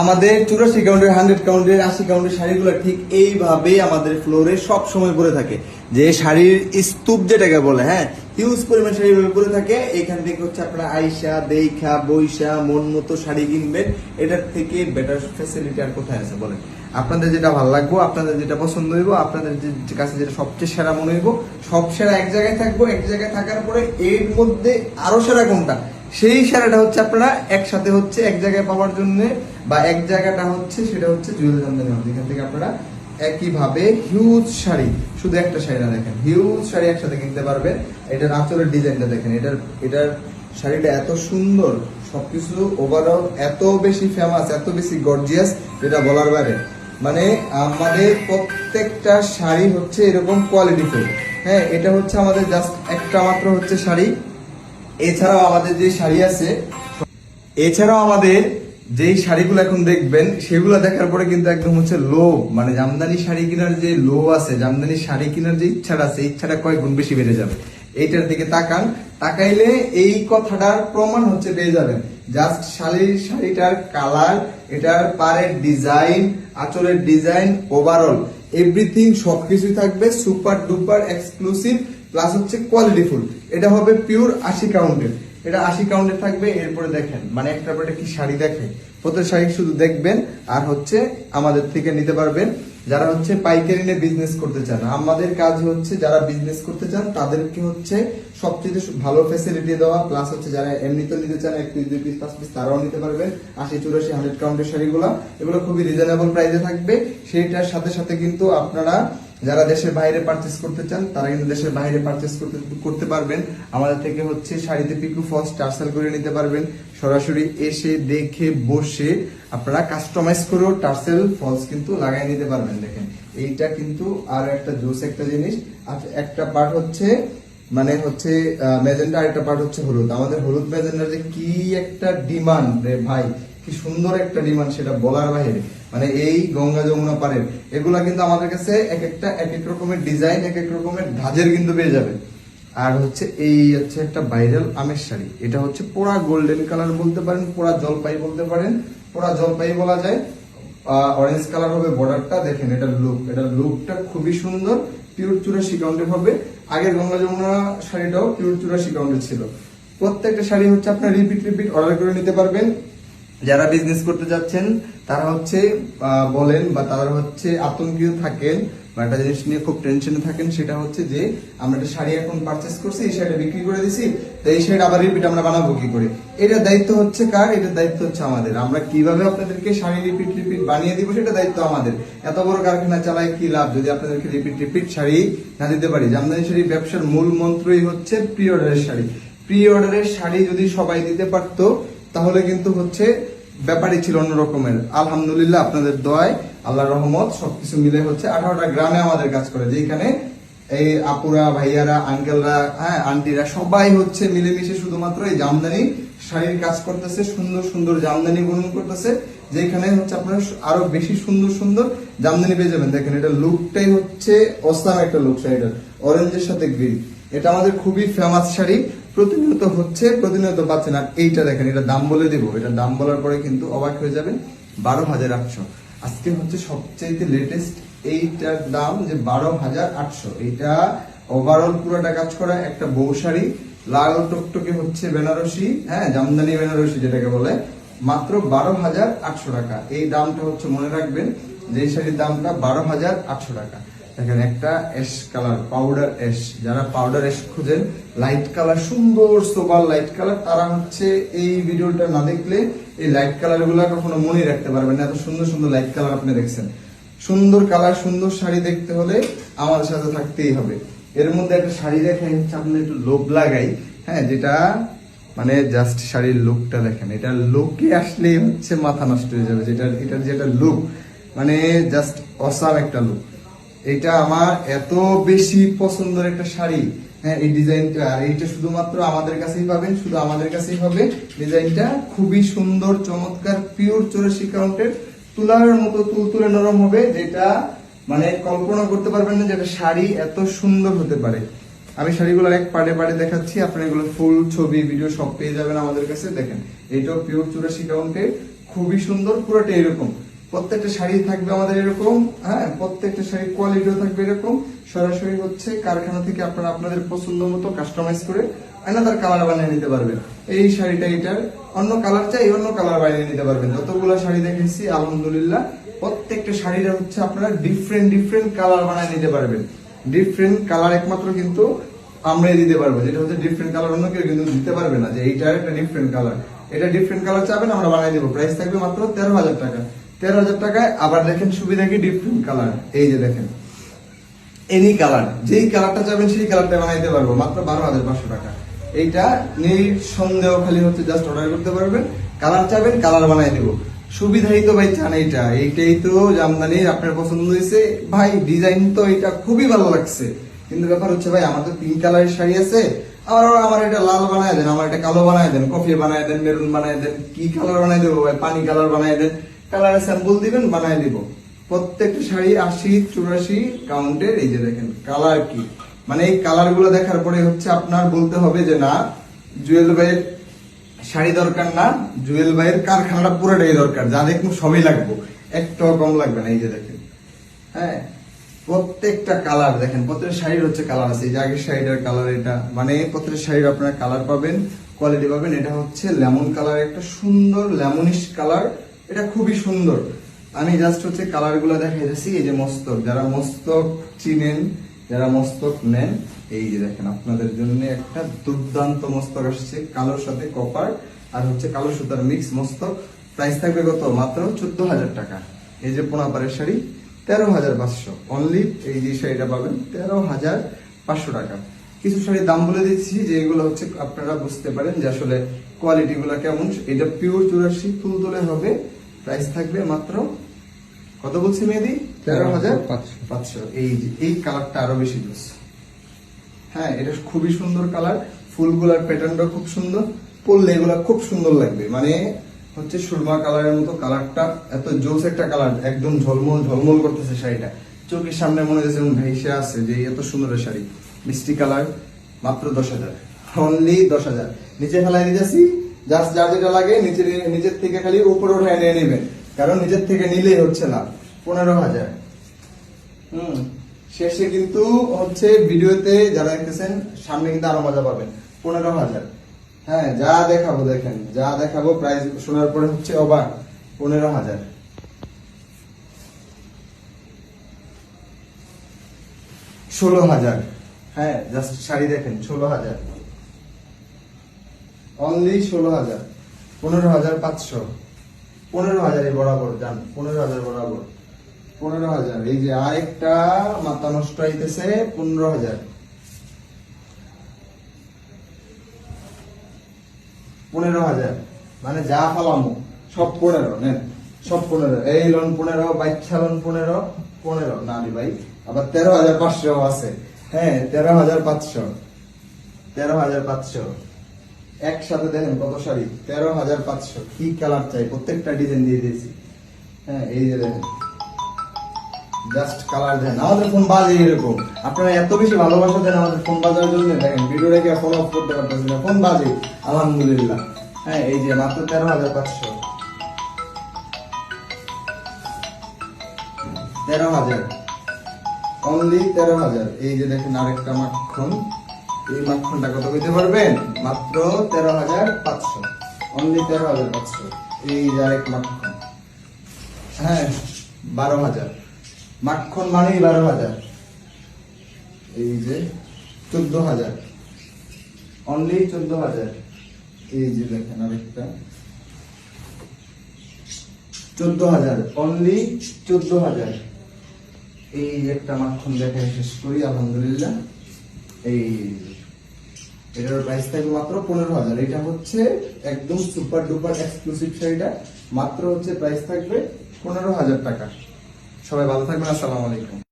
আমাদের চুরাশি কাউন্টের, হান্ড্রেড কাউন্টের, আশি কাউন্টের শাড়িগুলো ঠিক এইভাবেই আমাদের ফ্লোরে সব সময় পরে থাকে। যে শাড়ির স্তূপ যেটাকে বলে হ্যাঁ হিউজ পরিমাণ শাড়ি পরে থাকে, এখান থেকে হচ্ছে আপনারা আইসা দেইখা, বৈশা মন মতো শাড়ি কিনবেন। এটার থেকে বেটার ফ্যাসিলিটি আর কোথায় আছে বলেন? আপনাদের যেটা ভালো লাগবে, আপনাদের যেটা পছন্দ হইব, আপনাদের কাছে যেটা সবচেয়ে সেরা মনে হইব, সব সেরা এক জায়গায় থাকব। এক জায়গায় থাকার পরে এর মধ্যে আরও সেরা কোনটা? সেই সেরাটা হচ্ছে আপনারা একসাথে হচ্ছে এক জায়গায় পাওয়ার জন্য বা এক জায়গাটা হচ্ছে সেটা হচ্ছে জুয়েল জামদানি হাউস এখান থেকে আপনারা একইভাবে হিউজ শাড়ি, শুধু একটা শাড়ি না দেখেন হিউজ শাড়ি একসাথে কিনতে পারবেন। এটার আঁচলের ডিজাইনটা দেখেন, এটার এটার শাড়িটা এত সুন্দর, সবকিছু ওভারঅল এত বেশি ফেমাস এত বেশি গর্জিয়াস যেটা বলার বাইরে। মানে আমাদের প্রত্যেকটা শাড়ি হচ্ছে এরকম কোয়ালিটিফুল হ্যাঁ এটা হচ্ছে আমাদের জাস্ট একটা মাত্র হচ্ছে শাড়ি। এছাড়াও আমাদের যে শাড়ি আছে, এছাড়াও আমাদের যেই শাড়িগুলো এখন দেখবেন, সেগুলো দেখার পরে কিন্তু একদম হচ্ছে লোভ। মানে জামদানি শাড়ি কেনার যে লোভ আছে, জামদানি শাড়ি কেনার যে ইচ্ছাটা আছে ইচ্ছাটা কয়েক গুণ বেশি বেড়ে যাবে? এইটার দিকে তাকান। তাকাইলে এই কথাটার প্রমাণ হচ্ছে পেয়ে যাবেন। জাস্ট শাড়ির শাড়িটার কালার, এটার পাড়ের ডিজাইন, আঁচলের ডিজাইন, ওভারঅল এভরিথিং সবকিছুই থাকবে সুপার ডুপার এক্সক্লুসিভ প্লাস হচ্ছে কোয়ালিটিফুল এটা হবে পিওর আশি কাউন্টের এটা আশি কাউন্টে থাকবে, এরপরে দেখেন মানে একটা পরে কি শাড়ি দেখে। প্রত্যেক শাড়ি শুধু দেখবেন, আর হচ্ছে আমাদের থেকে নিতে পারবেন। যারা হচ্ছে পাইকারি নিয়ে বিজনেস করতে চান, আমাদের কাজ হচ্ছে যারা বিজনেস করতে চান, তাদেরকে হচ্ছে সবচেয়ে ভালো ফেসিলিটি দেওয়া। প্লাস হচ্ছে যারা এমনিতে নিতে চান, এক পিস দুই পিস পাঁচ পিস তারাও নিতে পারবেন। আশি, চুরাশি হান্ড্রেড কাউন্টের শাড়িগুলো। এগুলো খুবই রিজনেবল প্রাইসে থাকবে। সেইটার সাথে সাথে কিন্তু আপনারা যারা দেশের বাইরে পারচেস করতে চান, তারা কিন্তু দেশের বাইরে পারচেস করতে করতে পারবেন। আমাদের থেকে হচ্ছে শাড়িতে পিকু ফলস টার্সেল করে নিতে পারবেন। সরাসরি এসে দেখে বসে আপনারা কাস্টমাইজ করেও টার্সেল, ফলস কিন্তু লাগাই নিতে পারবেন। দেখেন, এইটা কিন্তু আর একটা জোস একটা জিনিস। আর একটা পার্ট হচ্ছে মানে হচ্ছে মেজেন্ডা আর একটা পার্ট হচ্ছে হলুদ। আমাদের হলুদ মেজেন্ডার যে কি একটা ডিমান্ড রে ভাই। কি সুন্দর একটা ডিমান্ড সেটা বলার বাইরে মানে এই গঙ্গা যমুনা পারের এগুলা কিন্তু আমাদের কাছে এক একটা এক এক রকমের ডিজাইন এক এক রকমের ধাজের কিন্তু পেয়ে যাবে। আর হচ্ছে এই হচ্ছে একটা ভাইরাল আমের শাড়ি। এটা হচ্ছে পোড়া গোল্ডেন কালার বলতে পারেন, পোড়া জলপাই বলতে পারেন। পোড়া জলপাই বলা যায়। অরেঞ্জ কালার হবে বর্ডারটা দেখেন এটা লুক এটা লুকটা খুবই সুন্দর পিওর চুরাশি কাউন্টের হবে। আগের গঙ্গা যমুনা শাড়িটাও পিওর চুরাশি কাউন্টের ছিল। প্রত্যেকটা শাড়ি হচ্ছে আপনার রিপিট রিপিট অর্ডার করে নিতে পারবেন। যারা বিজনেস করতে যাচ্ছেন, তারা হচ্ছে বলেন বা তারা হচ্ছে আতঙ্কিত থাকেন বা একটা জিনিস নিয়ে খুব টেনশনে থাকেন, সেটা হচ্ছে যে, আমরা একটা শাড়ি এখন পারচেস করছি, এই শাড়িটা বিক্রি করে দিছি, তো এই শাড়ি আবার রিপিট আমরা বানাবো কি করে? এটার দায়িত্ব হচ্ছে কার? এটার দায়িত্ব হচ্ছে আমাদের। আমরা কীভাবে আপনাদেরকে শাড়ি রিপিট রিপিট বানিয়ে দিব সেটা দায়িত্ব আমাদের। এত বড় কারখানা চালায় কি লাভ? যদি আপনাদেরকে রিপিট রিপিট শাড়ি না দিতে পারি, জামদানি শাড়ি ব্যবসার মূল মন্ত্রই হচ্ছে প্রি অর্ডারের শাড়ি। প্রি অর্ডারের শাড়ি যদি সবাই দিতে পারতো তাহলে কিন্তু হচ্ছে ব্যাপারই ছিল অন্য রকমের। আলহামদুলিল্লাহ আপনাদের দোয়ায় আল্লাহ রহমত, সবকিছু মিলে হচ্ছে আঠারোটা গ্রামে আমাদের কাজ করে যেখানে এই আপুরা, ভাইয়ারা, আঙ্কেলরা হ্যাঁ আন্টিরা সবাই হচ্ছে মিলেমিশে শুধুমাত্র এই জামদানি শাড়ির কাজ করতেছে, সুন্দর সুন্দর জামদানি বুনন করতেছে, যেখানে হচ্ছে আপনারা আরও বেশি সুন্দর সুন্দর জামদানি পেয়ে যাবেন। দেখেন, এটা লুকটাই হচ্ছে অসাম একটা লুক শাড়িটার অরেঞ্জের সাথে গ্রিন এটা আমাদের খুবই ফেমাস শাড়ি। প্রতিনিয়ত হচ্ছে, প্রতিনিয়ত পাচ্ছেন আর এইটা দেখেন, এটা দাম বলে দিব। এটা দাম বলার পরে কিন্তু অবাক হয়ে যাবেন। বারো হাজার আটশো। আজকে হচ্ছে সবচেয়ে লেটেস্ট এইটার দাম যে বারো হাজার আটশো। এইটা ওভারঅল পুরোটা কাজ করা একটা বউ শাড়ি। লাল টকটকে হচ্ছে বেনারসি হ্যাঁ জামদানি বেনারসি যেটাকে বলে। মাত্র বারো হাজার আটশো টাকা। এই দামটা হচ্ছে মনে রাখবেন যে শাড়ির দামটা বারো হাজার আটশো টাকা। দেখেন একটা অ্যাশ কালার পাউডার অ্যাশ যারা পাউডার অ্যাশ খুঁজেন লাইট কালার সুন্দর সোবার লাইট কালার তারা হচ্ছে এই ভিডিওটা না দেখলে এই লাইট কালারগুলা কখনো মনে রাখতে পারবেন না। এত সুন্দর সুন্দর লাইট কালার আপনি দেখছেন। সুন্দর কালার সুন্দর শাড়ি দেখতে হলে আমাদের সাথে থাকতেই হবে। এর মধ্যে একটা শাড়ি দেখে হচ্ছে আপনি একটু লোভ লাগাই। হ্যাঁ যেটা মানে জাস্ট শাড়ির লুকটা দেখেন। এটা লুকে আসলেই হচ্ছে মাথা নষ্ট হয়ে যাবে যেটা এটার যেটা লুক মানে জাস্ট অসাম একটা লুক এটা আমার এত বেশি পছন্দের একটা শাড়ি। হ্যাঁ এই ডিজাইনটা, আর এইটা শুধুমাত্র আমাদের কাছেই পাবেন, শুধু আমাদের কাছেই হবে। ডিজাইনটা খুবই সুন্দর, চমৎকার পিওর চৌরাশি কাউন্টের তুলার মতো তুলতুলে নরম হবে, যেটা মানে কল্পনা করতে পারবেন না যে একটা শাড়ি এত সুন্দর হতে পারে। আমি শাড়িগুলোর এক পাড়ে পাড়ে দেখাচ্ছি, আপনারা এগুলো ফুল ছবি ভিডিও সব পেয়ে যাবেন আমাদের কাছে। দেখেন এইটাও পিওর চুরাশি কাউন্টে খুবই সুন্দর পুরোটা এরকম। প্রত্যেকটা শাড়ি থাকবে আমাদের এরকম হ্যাঁ প্রত্যেকটা শাড়ির কোয়ালিটিও থাকবে এরকম। সরাসরি হচ্ছে কারখানা থেকে আপনারা আপনাদের পছন্দ মতো কাস্টমাইজ করে আলাদার কালার বানিয়ে নিতে পারবেন। এই শাড়িটা এটার অন্য কালার চাই, অন্য কালার বানিয়ে নিতে পারবেন। যতগুলো শাড়ি দেখেছি, আলহামদুলিল্লাহ, প্রত্যেকটা শাড়িটা হচ্ছে আপনারা ডিফারেন্ট ডিফারেন্ট কালার বানিয়ে নিতে পারবেন। ডিফারেন্ট কালার একমাত্র কিন্তু আমরাই দিতে পারব। যেটা হচ্ছে ডিফারেন্ট কালার অন্য কেউ কিন্তু দিতে পারবে না যে এইটার একটা ডিফারেন্ট কালার এটা ডিফারেন্ট কালার চাবেন, আমরা বানিয়ে দেবো। প্রাইস থাকবে মাত্র তেরো হাজার টাকা। তেরো হাজার টাকায়, আবার দেখেন সুবিধা কি? ডিফারেন্ট কালার এই যে দেখেন এনি কালার যেই কালারটা চাবেন সেই কালারটা বানাইতে পারব, মাত্র বারো হাজার পাঁচশো টাকা। এইটা নিঃসন্দেহ খালি হচ্ছে জাস্ট অর্ডার করতে পারবেন। কালার চাবেন কালার বানাই দেবো। সুবিধাই তো ভাই চান এইটা। এইটাই তো জামদানি, আপনার পছন্দ হয়েছে। ভাই ডিজাইন তো এটা খুবই ভালো লাগছে। কিন্তু ব্যাপার হচ্ছে ভাই, আমার তো তিন কালারের শাড়ি আছে। আমার আমার এটা লাল বানায় দেন, আমার এটা কালো বানায় দেন, কফি বানায় দেন, মেরুন বানায় দেন, কি কালার বানায় দেবো ভাই? পানি কালার বানায় দেন। কালারের স্যাম্পল দিবেন, বানায় দিব। প্রত্যেকটা শাড়ি আশি, চুরাশি কাউন্টের এই যে দেখেন কালার কি? মানে এই কালারগুলো দেখার পরে হচ্ছে আপনার বলতে হবে যে, না জুয়েল ভাইয়ের শাড়ি দরকার না জুয়েল ভাইয়ের কারখানাটা পুরোটাই দরকার, যা দেখুন সবই লাগবে। একটাও কম লাগবে না, এই যে দেখেন। হ্যাঁ প্রত্যেকটা কালার দেখেন, প্রত্যেকটা শাড়ির হচ্ছে কালার আছে। এই যে আগের শাড়িটার কালার এটা মানে প্রত্যেকটা শাড়ির আপনারা কালার পাবেন কোয়ালিটি পাবেন। এটা হচ্ছে লেমন কালার একটা সুন্দর লেমনিশ কালার এটা খুবই সুন্দর। আমি জাস্ট হচ্ছে কালারগুলো দেখাই যাচ্ছি এই যে মস্তক। যারা মস্তক চিনেন, যারা মস্তক নেন, এই যে দেখেন আপনাদের জন্য একটা দুর্দান্ত মস্তক আসছে, কালোর সাথে কপার আর হচ্ছে কালো সুতার মিক্স মস্তক। প্রাইস থাকবে কত? মাত্র চোদ্দ হাজার টাকা। এই যে পোনাপাড়ের শাড়ি তেরো হাজার পাঁচশো। অনলি এই যে শাড়িটা পাবেন তেরো হাজার পাঁচশো টাকা। কিছু শাড়ির দাম বলে দিচ্ছি যে এগুলো হচ্ছে আপনারা বুঝতে পারেন যে আসলে কোয়ালিটি গুলো কেমন। এটা পিওর চুরাশি তুলতুলে হবে। প্রাইস থাকবে মাত্র কত বলছি মেহেদি? তেরো হাজার পাঁচশো। এই যে এই কালারটা আরও বেশি জোস। হ্যাঁ এটা খুবই সুন্দর কালার। ফুলগুলার প্যাটার্নটা খুব সুন্দর। পরলে এগুলা খুব সুন্দর লাগবে। মানে হচ্ছে সুরমা কালারের মতো কালারটা এত জোস একটা কালার একদম ঝলমল ঝলমল করতেছে শাড়িটা। চোখের সামনে মনে হয়েছে যেমন ভেসে আছে যে এত সুন্দর শাড়ি। মিষ্টি কালার মাত্র দশ হাজার। অনলি দশ হাজার। নিচে ফেলাই দিতেছি। জাস্ট যার যেটা লাগে, নিচে নিচের থেকে খালি উপরে উঠে নিয়ে নেবেন। কারণ নিচের থেকে নিলেই হচ্ছে না পনেরো হাজার। হুম। শেষে কিন্তু হচ্ছে ভিডিওতে যারা দেখতেছেন, সামনে কিন্তু আরও মজা পাবেন। পনেরো হাজার। হ্যাঁ যা দেখাবো দেখেন, যা দেখাবো প্রাইস শোনার পরে হচ্ছে অবাক। পনেরো হাজার। ষোলো হাজার। হ্যাঁ জাস্ট শাড়ি দেখেন, ষোলো হাজার। অনলি ষোলো হাজার। পনেরো হাজার পাঁচশো। পনেরো হাজার এই বরাবর যান পনেরো হাজার বরাবর। পনেরো হাজার, এই যে আরেকটা মাথা নষ্ট হইতেছে, পনেরো হাজার। পনেরো হাজার মানে যা ফালামো সব পনেরো, নেন, সব পনেরো। এই লোন পনেরো, বাচ্চা লোন পনেরো পনেরো। না রে ভাই, আবার তেরো হাজার পাঁচশো আছে। হ্যাঁ তেরো হাজার পাঁচশো। তেরো হাজার পাঁচশো। একসাথে দেখেন কত শাড়ি? তেরো হাজার পাঁচশো। কি কালার চাই? প্রত্যেকটা ডিজাইন দিয়ে দিয়েছি। হ্যাঁ এই যে দেখেন। জাস্ট কালার দেন আমাদের ফোন বাজে এরকম। আপনারা এত বেশি ভালোবাসা দেন আমাদের ফোন বাজার জন্য। দেখেন ফলো আপ করতে পারতেছি না। ফোন বাজে, আলহামদুলিল্লাহ। হ্যাঁ এই যে মাত্র তেরো হাজার পাঁচশো। তেরো হাজার। অনলি তেরো হাজার। এই যে দেখেন আরেকটা মাখন। এই মাখনটা কত কইতে পারবেন? মাত্র তেরো হাজার পাঁচশো। অনলি তেরো হাজার পাঁচশো। এই যে আরেক মাখন হ্যাঁ বারো হাজার। মাখন মানেই বারো হাজার। এই যে চোদ্দ হাজার। অনলি চোদ্দ হাজার। এই যে দেখেন আরেকটা। চোদ্দ হাজার। অনলি চোদ্দ হাজার। এই একটা মাখন দেখে শেষ করি, আলহামদুলিল্লাহ। এই, এটার প্রাইস থাকবে মাত্র পনেরো হাজার। এটা হচ্ছে একদম সুপার ডুপার এক্সক্লুসিভ শাড়িটা। মাত্র হচ্ছে প্রাইস থাকবে পনেরো হাজার টাকা। সবাই ভালো থাকবেন, আসসালামু আলাইকুম।